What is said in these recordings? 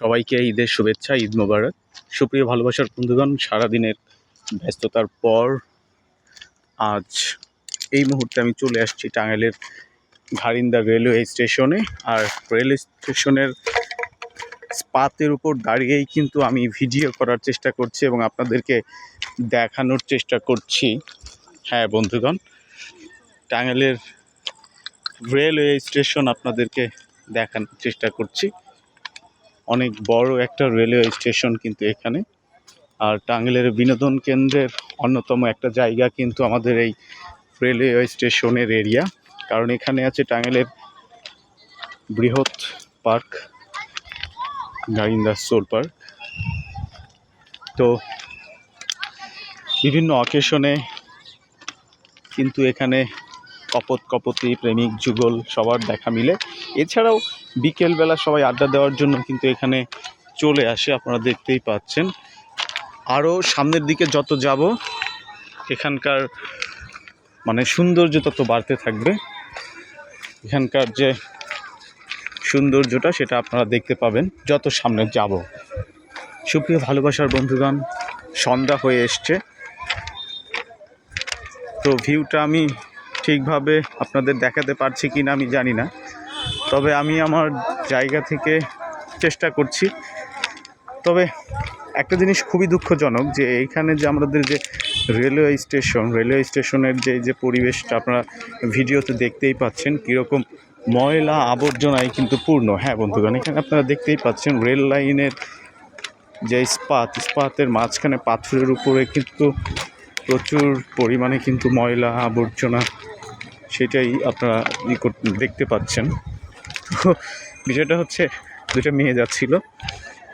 সবাইকে ঈদের শুভেচ্ছা, ঈদ মোবারক। সুপ্রিয় ভালোবাসার বন্ধুগণ, সারাদিনের ব্যস্ততার পর আজ এই মুহূর্তে আমি চলে আসছি টাঙ্গাইলের ঘারিন্দা রেলওয়ে স্টেশনে আর রেল স্টেশনের স্পাতের উপর দাঁড়িয়েই কিন্তু আমি ভিডিও করার চেষ্টা করছি এবং আপনাদেরকে দেখানোর চেষ্টা করছি। হ্যাঁ বন্ধুগণ, টাঙ্গাইলের রেলওয়ে স্টেশন আপনাদেরকে দেখানোর চেষ্টা করছি। অনেক বড় একটা রেলওয়ে স্টেশন কিন্তু এখানে। আর টাঙ্গেলের বিনোদন কেন্দ্রের অন্যতম একটা জায়গা কিন্তু আমাদের এই রেলওয়ে স্টেশনের এরিয়া। কারণ এখানে আছে টাঙ্গেলের বৃহৎ পার্ক গাইন্দা সোল পার্ক। তো বিভিন্ন অকেশনে কিন্তু এখানে কপত কপতি, প্রেমিক, যুগল সবার দেখা মিলে। এছাড়াও বিকেলবেলা সবাই আড্ডা দেওয়ার জন্য কিন্তু এখানে চলে আসে, আপনারা দেখতেই পাচ্ছেন। আরও সামনের দিকে যত যাব, এখানকার মানে সৌন্দর্য তত বাড়তে থাকবে। এখানকার যে সৌন্দর্যটা, সেটা আপনারা দেখতে পাবেন যত সামনে যাব। সুপ্রিয় ভালোবাসার বন্ধুগণ, সন্ধ্যা হয়ে এসছে। তো ভিউটা আমি ঠিকভাবে আপনাদের দেখাতে পারছি কি না আমি জানি না। তবে আমি আমার জায়গা থেকে চেষ্টা করছি। তবে একটা জিনিস খুবই দুঃখজনক যে এইখানে যে আমাদের যে রেলওয়ে স্টেশন, রেলওয়ে স্টেশনের যে যে পরিবেশটা আপনারা ভিডিওতে দেখতেই পাচ্ছেন, কীরকম ময়লা আবর্জনায় কিন্তু পূর্ণ। হ্যাঁ বন্ধুগণ, এখানে আপনারা দেখতেই পাচ্ছেন রেল লাইনের যে ইস্পাত, ইস্পাতের মাঝখানে পাথরের উপরে কিন্তু প্রচুর পরিমাণে কিন্তু ময়লা আবর্জনা সেটাই আপনারা ই দেখতে পাচ্ছেন। তো বিষয়টা হচ্ছে, দুটো মেয়ে যাচ্ছিল।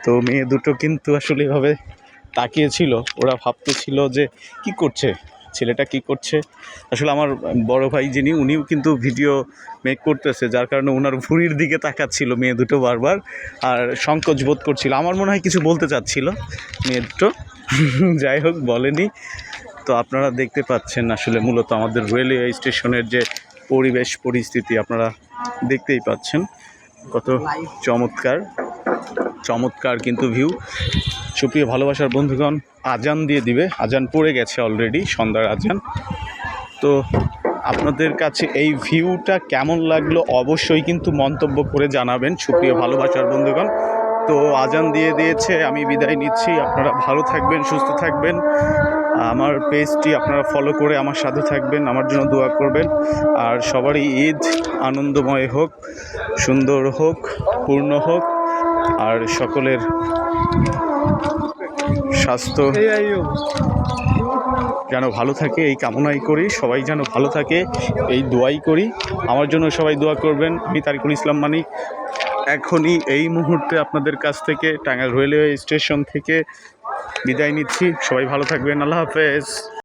তো মেয়ে দুটো কিন্তু আসলে এভাবে তাকিয়েছিল। ওরা ভাবতেছিল যে, কি করছে? ছেলেটা কি করছে? আসলে আমার বড় ভাই যিনি, উনিও কিন্তু ভিডিও মেক করতেছে, যার কারণে ওনার ভুঁড়ির দিকে তাকাচ্ছিল মেয়ে দুটো বারবার। আর সংকোচ বোধ করছিল। আমার মনে হয় কিছু বলতে চাচ্ছিল মেয়ে দুটো। যাই হোক, বলেনি। তো আপনারা দেখতে পাচ্ছেন আসলে মূলত আমাদের রেলওয়ে স্টেশনের যে পরিবেশ পরিস্থিতি আপনারা দেখতেই পাচ্ছেন। কত চমৎকার চমৎকার কিন্তু ভিউ। সুপ্রিয় ভালোবাসার বন্ধুগণ, আজান দিয়ে দিবে। আজান পড়ে গেছে অলরেডি সন্ধ্যার আজান। তো আপনাদের কাছে এই ভিউটা কেমন লাগল অবশ্যই কিন্তু মন্তব্য করে জানাবেন সুপ্রিয় ভালোবাসার বন্ধুগণ। তো আজান দিয়ে দিয়েছে, আমি বিদায় নিচ্ছি। আপনারা ভালো থাকবেন, সুস্থ থাকবেন। আমার পেজটি আপনারা ফলো করে আমার সাথে থাকবেন, আমার জন্য দোয়া করবেন। আর সবারই ঈদ আনন্দময় হোক, সুন্দর হোক, পূর্ণ হোক, আর সকলের স্বাস্থ্য যেন ভালো থাকে, এই কামনাই করি। সবাই যেন ভালো থাকে, এই দোয়াই করি। আমার জন্য সবাই দোয়া করবেন। আমি তারিকুল ইসলাম মানিক। এখনই এই মুহূর্তে আপনাদের কাছ থেকে টাঙ্গাইল রেলওয়ে স্টেশন থেকে বিদায় নিচ্ছি। সবাই ভালো থাকবেন। আল্লাহ হাফেজ।